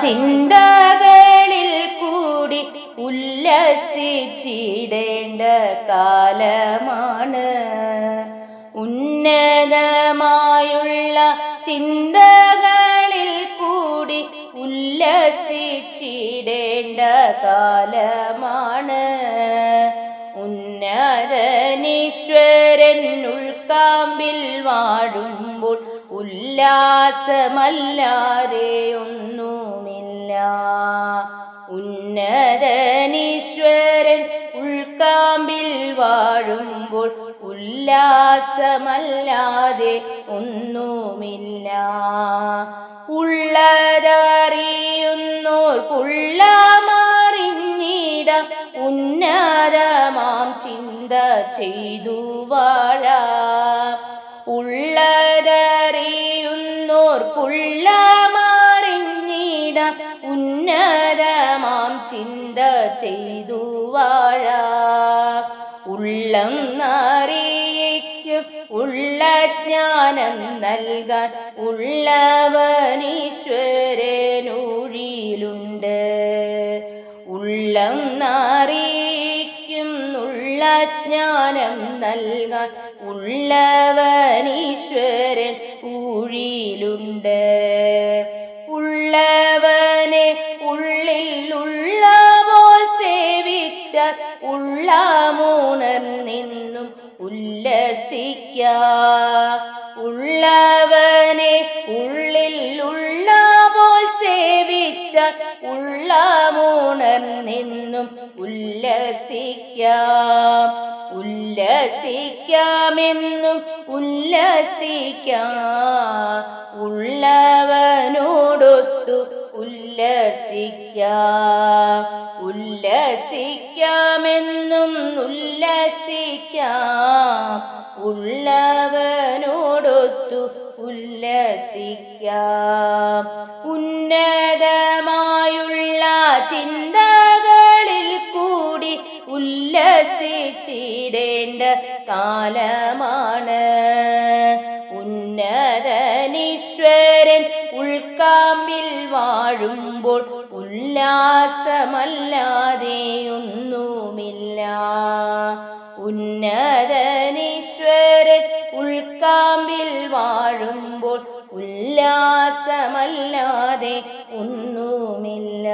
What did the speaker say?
ചിന്തകളിൽ കൂടി ഉല്ലസിച്ചിടേണ്ട കാലമാണ്. ഉന്നതമായുള്ള ചിന്തകളിൽ കൂടി ഉല്ലസിച്ചിടേണ്ട കാലമാണ്. ഉന്നതനീശ്വരൻ ഉൾക്കാമ്പിൽ വാഴുമ്പോൾ ഉല്ലാസമല്ലാതെ ഒന്നുമില്ല ഉന്നതനീശ്വരൻ ഉൾക്കാമ്പിൽ വാഴുമ്പോൾ ഉല്ലാസമല്ലാതെ ഒന്നുമില്ല. ഉള്ളതറിയുന്നോർക്കുള്ള മറിഞ്ഞിട ഉന്നതമാം ചിന്ത ചെയ്തു വാഴ. ഉള്ളതറിയുന്നോർക്കുള്ള മറിഞ്ഞിട ഉന്നതമാം ചിന്ത ചെയ്തു വാഴ. ഉള്ളം ഉള്ള ജ്ഞാനം നൽകാൻ ഉള്ളവനീശ്വരനൂഴിയിലുണ്ട്. ഉള്ളം ഉള്ള ജ്ഞാനം നൽകാൻ ഉള്ളവനീശ്വരൻ ഊഴിയിലുണ്ട്. ഉള്ളവനെ ഉള്ളിൽ ഉള്ള പോൽ സേവിച്ച ഉള്ള മൂണർ നിന്നും ഉല്ലസിക്ക. ഉള്ളവനെ ഉള്ളിൽ ഉള്ള പോൽ സേവിച്ച ഉള്ള മൂണർ നിന്നും ഉല്ലസിക്കാമെന്നും ഉല്ലസിക്കാം. ഉള്ളവനോടൊത്തു ഉല്ലസിക്കാം. ഉല്ലസിക്കാമെന്നും ഉല്ലസിക്കാം. ഉള്ളവനോടൊത്തു ഉന്നതമായുള്ള ചിന്തകളിൽ കൂടി ഉല്ലസിച്ചിടേണ്ട കാലമാണ്. ഉന്നതനീശ്വരൻ ഉൾക്കാമ്പിൽ വാഴുമ്പോൾ ഉല്ലാസമല്ലാതെ ഒന്നുമില്ല ഉന്നതനീശ്വരൻ ഉൾക്കാമ്പിൽ വാഴുമ്പോൾ ഉല്ലാസമല്ലാതെ ഒന്നുമില്ല.